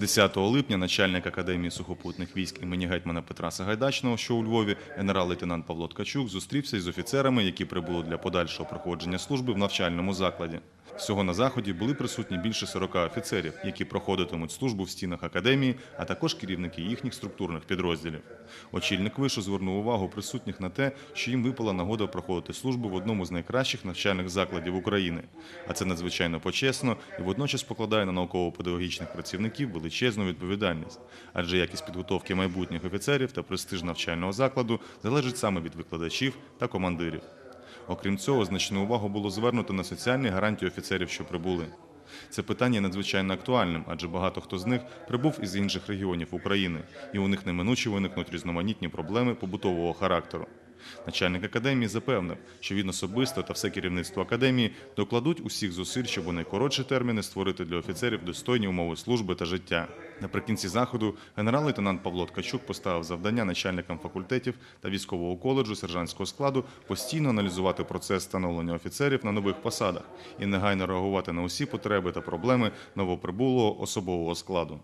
10 липня начальник Академії сухопутних військ імені гетьмана Петра Сагайдачного, що у Львові, генерал-лейтенант Павло Ткачук зустрівся із офіцерами, які прибули для подальшого проходження служби в навчальному закладі. Всього на заході були присутні більше 40 офіцерів, які проходитимуть службу в стінах академії, а також керівники їхніх структурних підрозділів. Очільник вишу звернув увагу присутніх на те, що їм випала нагода проходити службу в одному з найкращих навчальних закладів України. А це надзвичайно почесно і водночас покладає на науково-педагогічних працівників величезну відповідальність. Адже якість підготовки майбутніх офіцерів та престиж навчального закладу залежить саме від викладачів та командирів. Окрім цього, значну увагу було звернуто на соціальні гарантії офіцерів, що прибули. Це питання надзвичайно актуальним, адже багато хто з них прибув із інших регіонів України, і у них неминуче виникнуть різноманітні проблеми побутового характеру. Начальник академії запевнив, що він особисто та все керівництво академії докладуть усіх зусиль, щоб у найкоротші терміни створити для офіцерів достойні умови служби та життя. Наприкінці заходу генерал-лейтенант Павло Ткачук поставив завдання начальникам факультетів та військового коледжу сержантського складу постійно аналізувати процес становлення офіцерів на нових посадах і негайно реагувати на усі потреби та проблеми новоприбулого особового складу.